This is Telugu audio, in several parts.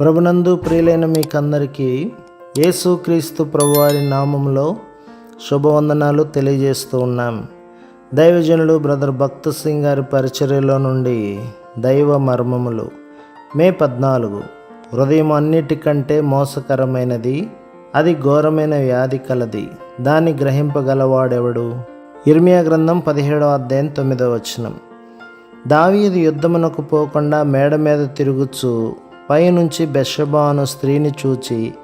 ప్రభునందు ప్రియులైన మీకందరికీ యేసుక్రీస్తు ప్రభువారి నామంలో శుభవందనాలు తెలియజేస్తూ ఉన్నాం. దైవజనులు బ్రదర్ భక్త సింగ్ గారి పరిచర్యలో నుండి దైవ మర్మములు మే పద్నాలుగు. హృదయం అన్నిటికంటే మోసకరమైనది అది ఘోరమైన వ్యాధి కలది. దాన్ని గ్రహింపగలవాడెవడు? ఇర్మియా గ్రంథం పదిహేడవ అధ్యాయం తొమ్మిదవ వచనం. దావీది యుద్ధమునకు పోకుండా మేడ మీద తిరుగుచు పైనుంచి బెషబా అను స్త్రీని చూచి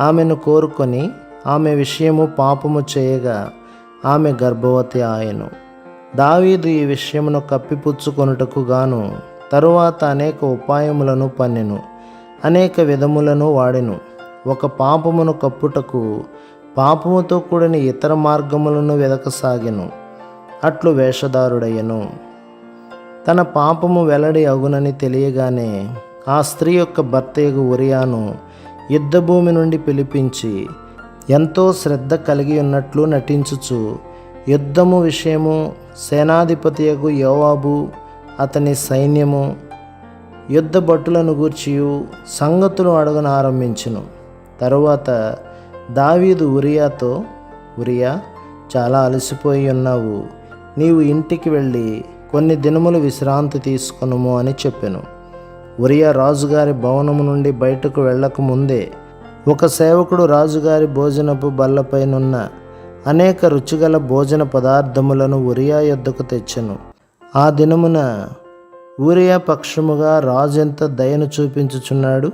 ఆమెను కోరుకొని ఆమె విషయము పాపము చేయగా ఆమె గర్భవతి ఆయను. దావీదు ఈ విషయమును కప్పిపుచ్చుకొనుటకు గాను తరువాత అనేక ఉపాయములను పన్నెను అనేక విధములను వాడెను. ఒక పాపమును కప్పుటకు పాపముతో కూడిన ఇతర మార్గములను వెదకసాగెను. అట్లు వేషధారుడయ్యను. తన పాపము వెల్లడి అగునని తెలియగానే ఆ స్త్రీ యొక్క భర్తయగు ఉరియాను యుద్ధభూమి నుండి పిలిపించి ఎంతో శ్రద్ధ కలిగి ఉన్నట్లు నటించుచు యుద్ధము విషయము సేనాధిపతియగు యోవాబు అతని సైన్యము యుద్ధ భటులను గూర్చియు సంగతులు అడగను ఆరంభించును. తరువాత దావీదు ఉరియాతో ఉరియా చాలా అలసిపోయి ఉన్నావు నీవు ఇంటికి వెళ్ళి కొన్ని దినములు విశ్రాంతి తీసుకొనుము అని చెప్పాను. ఉరియా రాజుగారి భవనము నుండి బయటకు వెళ్ళకముందే ఒక సేవకుడు రాజుగారి భోజనపు బల్లపైనున్న అనేక రుచిగల భోజన పదార్థములను ఉరియా యొద్దకు తెచ్చెను. ఆ దినమున ఊరియా పక్షముగా రాజు ఎంత దయను చూపించుచున్నాడు.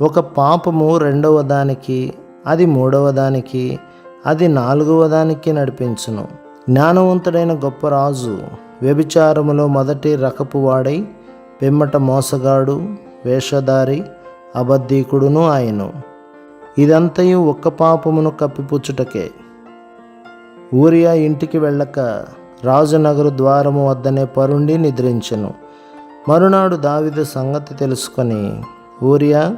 ఒక పాపము రెండవ దానికి అది మూడవ దానికి అది నాలుగవ దానికి నడిపించును. జ్ఞానవంతుడైన గొప్ప రాజు వ్యభిచారములో మొదటి రకపు వాడై పిమ్మట మోసగాడు వేషధారి అబద్ధీకుడును ఆయను. ఇదంతయు ఒక్క పాపమును కప్పిపుచ్చుటకే. ఊరియా ఇంటికి వెళ్ళక రాజనగరు ద్వారము వద్దనే పరుండి నిద్రించెను. మరునాడు దావిదు సంగతి తెలుసుకొని ఊరియా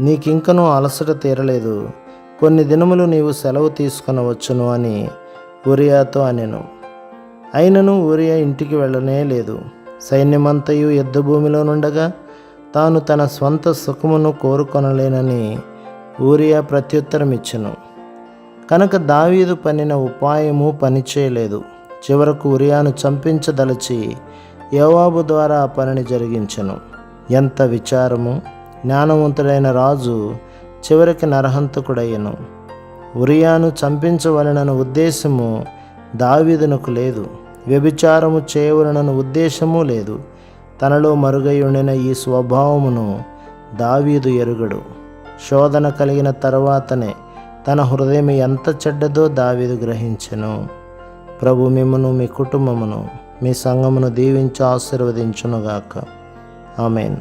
నీకింకనూ అలసట తీరలేదు. కొన్ని దినములు నీవు సెలవు తీసుకొనవచ్చును అని ఊరియాతో అనెను. అయినను ఊరియా ఇంటికి వెళ్ళనే లేదు. సైన్యమంతయు యుద్ధభూమిలో నుండగా తాను తన స్వంత సుఖమును కోరుకొనలేనని ఊరియా ప్రత్యుత్తరం ఇచ్చెను కనుక దావీదు పనిన ఉపాయము పనిచేయలేదు. చివరకు ఉరియాను చంపించదలచి యోవాబు ద్వారా ఆ పనిని జరిగించెను. ఎంత విచారము! జ్ఞానవంతుడైన రాజు చివరికి నరహంతకుడయ్యను. ఉరియాను చంపించవలనన్న ఉద్దేశము దావీదునకు లేదు. వ్యభిచారము చేయవలనను ఉద్దేశము లేదు. తనలో మరుగై ఉండిన ఈ స్వభావమును దావీదు ఎరుగడు. శోధన కలిగిన తర్వాతనే తన హృదయం ఎంత చెడ్డదో దావీదు గ్రహించెను. ప్రభు మిమ్మను మీ కుటుంబమును మీ సంఘమును దీవించి ఆశీర్వదించునుగాక. ఆమెన్.